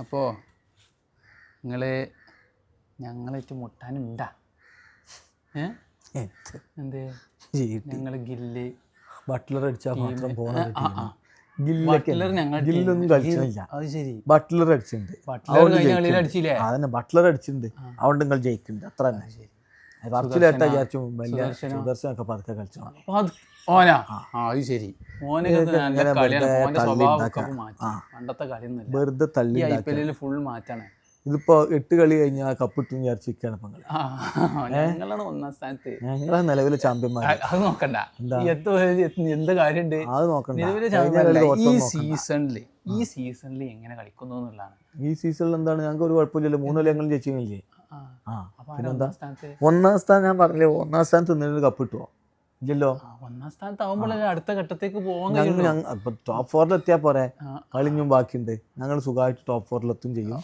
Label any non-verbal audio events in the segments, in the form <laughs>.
അപ്പോൾ നിങ്ങൾ ഞങ്ങളേറ്റ് മുട്ടാനുണ്ടാ? ഏ? എന്തേ? ഞങ്ങൾ ഗില്ല്. ബട്ട്ലർ അടിച്ചാൽ മാത്രം പോണ. ബട്ട്ലർ ശരി. ബട്ട്ലർ അടിച്ചിട്ടുണ്ട്. അടിച്ചിട്ടുണ്ട്. അതുകൊണ്ട് നിങ്ങൾ ജയിക്കുന്നുണ്ട്. അത്ര തന്നെ. പറച്ചിലേട്ടാ വിചാരിച്ചു. വലിയ സുദർശനൊക്കെ പതുക്കെ കളിച്ചു ഓനാ? ആ അത് ശരി. വെറുതെ തള്ളി ഫുൾ മാറ്റാണ്. ഇതിപ്പോ എട്ട് കളി കഴിഞ്ഞാൽ കപ്പ് ഇട്ടു വിചാരിച്ചിരിക്കാണ് ഞങ്ങളാണ് ഒന്നാം സ്ഥാനത്ത്. ഞങ്ങളാണ് നിലവിലെ ചാമ്പ്യന്മാർ അത് നോക്കണ്ട. എന്ത്? കാര്യമുണ്ട്? അത് നോക്കണ്ട. ഈ സീസണിൽ ഈ സീസണിൽ എങ്ങനെ കളിക്കുന്നു എന്നുള്ളതാണ്. ഈ സീസണിൽ എന്താണ്? ഞങ്ങൾക്ക് ഒരു കുഴപ്പമില്ലല്ലോ. മൂന്ന് കളി ഞങ്ങൾ ജയിച്ചില്ലേ ഒന്നാം സ്ഥാനം ഞാൻ പറഞ്ഞില്ലേ ഒന്നാം സ്ഥാനത്ത് നിന്നൊരു കപ്പ് കിട്ടുമോ ഇല്ലല്ലോ. ഒന്നാം സ്ഥാനത്ത് ആവുമ്പോഴല്ലേ അടുത്ത ഘട്ടത്തേക്ക് പോകാൻ ഞങ്ങൾ ഞങ്ങൾ ടോപ്പ് ഫോറിൽ എത്തിയാൽ പോരെ. കളിഞ്ഞും ബാക്കിയുണ്ട്. ഞങ്ങൾ സുഖമായിട്ട് ടോപ്പ് ചെയ്യും.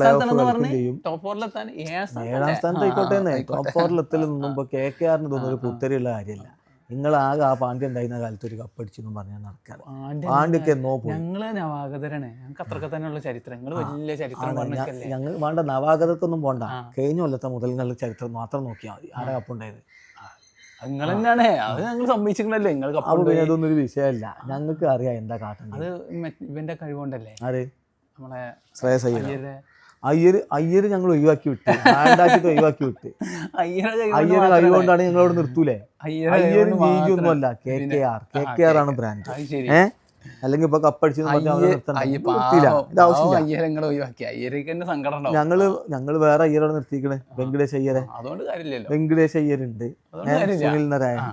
കളിക്കും പറഞ്ഞ്? ചെയ്യും. ടോപ്പ് ഫോറിലെത്താൻ ഏഴാം സ്ഥാനം ഏഴാം സ്ഥാനത്ത് ആയിക്കോട്ടെ ടോപ്പ് ഫോറിൽ ഫോറിലെത്തൽ നിന്നുമ്പോ കെ കെ ആറിന് തോന്നുന്ന ഒരു പുത്തരിയുള്ള കാര്യമല്ല. നിങ്ങൾ ആകെ ആ പാണ്ഡ്യ ഉണ്ടായിരുന്ന കാലത്ത് ഒരു കപ്പ് അടിച്ചെന്നും പറഞ്ഞാൽ നടക്കാറ്. പാണ്ഡ്യൊക്കെ എന്നോ ഞങ്ങൾ നവാഗതരാണ്. ഞങ്ങൾക്ക് അത്രയൊക്കെ തന്നെയുള്ള ചരിത്രം. നിങ്ങൾ വലിയ ചരിത്രം ഞങ്ങൾ വേണ്ട നവാഗതക്കൊന്നും പോണ്ട. കഴിഞ്ഞ കൊല്ലത്തെ മുതൽ നിങ്ങൾ ചരിത്രം മാത്രം നോക്കിയാൽ മതി. ആരാ കപ്പുണ്ടായത് നിങ്ങൾ തന്നെയാണ് അത് ഞങ്ങൾ സമ്മതിച്ചിട്ടുണ്ടല്ലേ നിങ്ങൾ അപ്പൊ കപ്പ് പിന്നെ അതൊന്നും ഒരു വിഷയമല്ല ഞങ്ങൾക്ക് അറിയാം എന്താ കാട്ടുന്നത് അത് ഇവന്റെ കഴിവുകൊണ്ടല്ലേ? ആര്? നമ്മളെ ശ്രേയസ് അയ്യർ അയ്യരുടെ അയ്യർ അയ്യർ ഞങ്ങൾ ഒഴിവാക്കി വിട്ട്. വേണ്ടാച്ചിട്ട് ഒഴിവാക്കി വിട്ട്. അയ്യരുടെ അയ്യർ കഴിവുകൊണ്ടാണ് ഞങ്ങളോട് നിർത്തൂലേ? അയ്യരുടെ അയ്യർ കഴിവുകൊണ്ട് മാത്രം. K K R K K R ആണ് ബ്രാൻഡ്. അത് ശരി. ഏ? അല്ലെങ്കിൽ ഇപ്പൊ കപ്പടിച്ചു ഒഴിവാക്കി. അയ്യരേക്ക് തന്നെ സങ്കടം ഞങ്ങൾ ഞങ്ങൾ വേറെ അയ്യരോട് നിർത്തിക്കണേ വെങ്കടേഷ് അയ്യരെ. അതുകൊണ്ട് കാര്യമില്ലല്ലോ. വെങ്കടേഷ് അയ്യരുണ്ട്. സുനിൽ നാരായണൻ.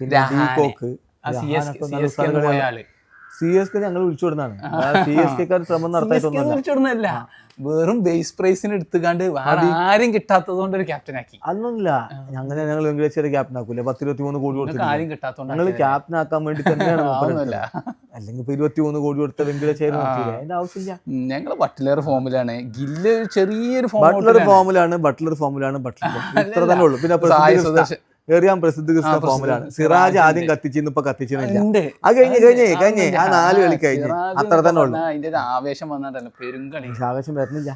പിന്നെ. ദീപോക്ക്. സി എസ് കെ ഉഷാറ് പോയ സി എസ് കെ ഞങ്ങൾ വിളിച്ചു വിടുന്നതാണ്. സി എസ് കെക്കാർ ശ്രമം നടത്തായിട്ടൊന്നുമല്ല. വെറും ബേസ് പ്രൈസിന് എടുത്തുകാണ്ട് ആരും കിട്ടാത്തത് കൊണ്ട് ഒരു ക്യാപ്റ്റൻ ആക്കി. അതൊന്നുമില്ല. ഞങ്ങൾ ഞങ്ങൾ വെങ്കടേശ്വര ക്യാപ്റ്റൻ ആക്കൂല. പത്തിരുപത്തി മൂന്ന് കോടി കൊടുത്തു ആരും കിട്ടാത്തോണ്ട് ഞങ്ങൾ ക്യാപ്റ്റൻ ആക്കാൻ വേണ്ടി തന്നെയാണ്. അല്ലെങ്കിൽ ഇപ്പൊ ഇരുപത്തി മൂന്ന് കോടി കൊടുത്ത നോക്കിയില്ലേ? അതിന്റെ ആവശ്യമില്ല. ഞങ്ങൾ ബട്ട്ലർ ഫോമിലാണ്. ഗില്ല് ചെറിയൊരു ബട്ട്ലർ ഫോമിലാണ് ബട്ട്ലർ ഫോമിലാണ് ബട്ട്ലർ ഇത്ര തന്നെ ഉള്ളൂ. പിന്നെ ഏറിയാൻ പ്രസിദ്ധ കൃഷ്ണ ഫോമിലാണ്. സിറാജ് ആദ്യം കത്തിച്ചിന്ന് ഇപ്പൊ കത്തിച്ചില്ല അത് കഴിഞ്ഞ് കഴിഞ്ഞേ കഴിഞ്ഞേ. ആ നാല് കളി കഴിഞ്ഞ്. അത്ര തന്നെ ഉള്ളു. അതിന്റെ ആവേശം വന്നിട്ടല്ല കളി ആവേശം വരുന്നില്ല.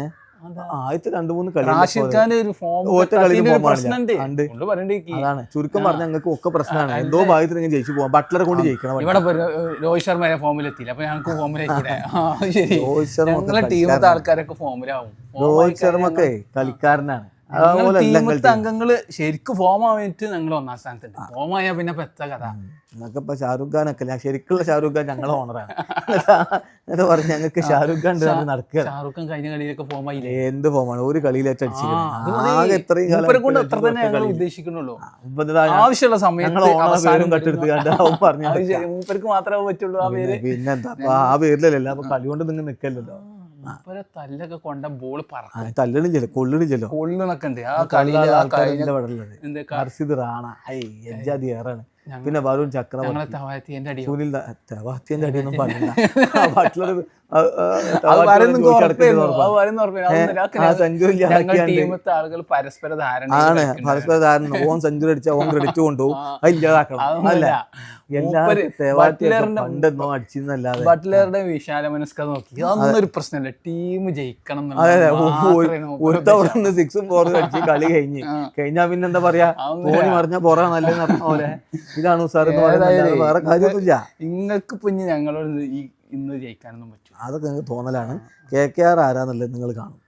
ഏഹ്. ആദ്യത്തെ രണ്ടു മൂന്ന് കളി ഒറ്റ അതാണ്. ചുരുക്കം പറഞ്ഞ ഞങ്ങൾക്ക് ഒക്കെ പ്രശ്നമാണ്. എന്തോ ഭാഗ്യത്തിന് ഇങ്ങനെ ജയിച്ചു പോവാം. ബട്ട്ലറെ കൊണ്ട് ജയിക്കണം ഇവിടെ രോഹിത് ശർമ്മ ഫോമിലെത്തിയില്ല. അപ്പൊ ഞങ്ങൾക്ക് ഫോമിലെത്തിയില്ലേ ആ അത് ശരി. രോഹിത് ശർമ്മ ഒക്കെ ആൾക്കാരൊക്കെ ഫോമിലാവും. കളിക്കാരനാണ്. ടീമത്തെ അംഗങ്ങൾ ശരിക്കും ഫോം ആയിട്ട് ഞങ്ങൾ ഒന്നാം സ്ഥാനത്തുണ്ട്. ഫോം ആയാൽ പിന്നെ ഇപ്പൊ കഥ. ഞങ്ങൾക്ക് ഇപ്പൊ ഷാരൂഖ് ഖാൻ ഒക്കെ ശരിക്കുള്ള ഷാരൂഖ് ഖാൻ ഞങ്ങളെ ഓണറാണ് <laughs> എന്നിട്ട് പറഞ്ഞു ഞങ്ങൾക്ക് ഷാരൂഖ് ഖാൻ നടക്കുക ഷാറുഖ് ഖാൻ കഴിഞ്ഞ കളിയിലൊക്കെ ഫോം ആയില്ലേ? എന്ത് ഫോമാണ് ഒരു കളിയിലേക്ക് എത്രയും കൊണ്ട് അത്ര തന്നെ ഞങ്ങൾ ആവശ്യമുള്ള സമയത്ത് ഓണ അവസാനം കട്ടെടുത്ത് കണ്ട് അവൻ പറഞ്ഞു മൂപ്പർക്ക് മാത്രമേ പറ്റുള്ളൂ ആ പേര്. പിന്നെന്താ? ആ പേരിലല്ലേ? അപ്പൊ കളി കൊണ്ട് നിങ്ങൾ നിക്കല്ലല്ലോ. മൂപ്പരെ തല്ലൊക്കെ കൊണ്ട ബോൾ തല്ലണില്ലല്ലോ ഉണ്ട്. ആ കളി ആ കഴിഞ്ഞ വെള്ളത് റാണ. ഐ എജാതി ഏറാണ് പിന്നെ വരുൺ ചക്രവർത്തി. സുനിൽ തവാത്തിയന്റെ അടിയൊന്നും <laughs> ആളുകൾ പരസ്പര ധാരണ ആണ് പരസ്പര ധാരണ ഓൻ സെഞ്ചുറി അടിച്ച ഓൻ ക്രെഡിറ്റ് കൊണ്ടുപോകും. അത് ഇല്ലാതാക്കണം. അല്ല ബട്ട്ലറുടെ വിശാല മനസ്കത നോക്കി അതൊന്നൊരു പ്രശ്നമില്ല. ടീം ജയിക്കണം ഒരു തവണ സിക്സും ഫോറും അടിച്ച് കളി കഴിഞ്ഞ്. കഴിഞ്ഞാ പിന്നെന്താ പറയാ? തോണി മറിഞ്ഞ പുറ നല്ല പോലെ. ഇതാണ് ഏതായാലും വേറെ കാര്യമൊന്നുമില്ല. നിങ്ങൾക്ക് പിന്നെ ഞങ്ങളോട് ഈ ഇന്ന് ജയിക്കാനൊന്നും പറ്റും അതൊക്കെ നിങ്ങൾക്ക് തോന്നലാണ്. കെ കെ ആർ ആരാന്നുള്ളത് നിങ്ങൾ കാണും.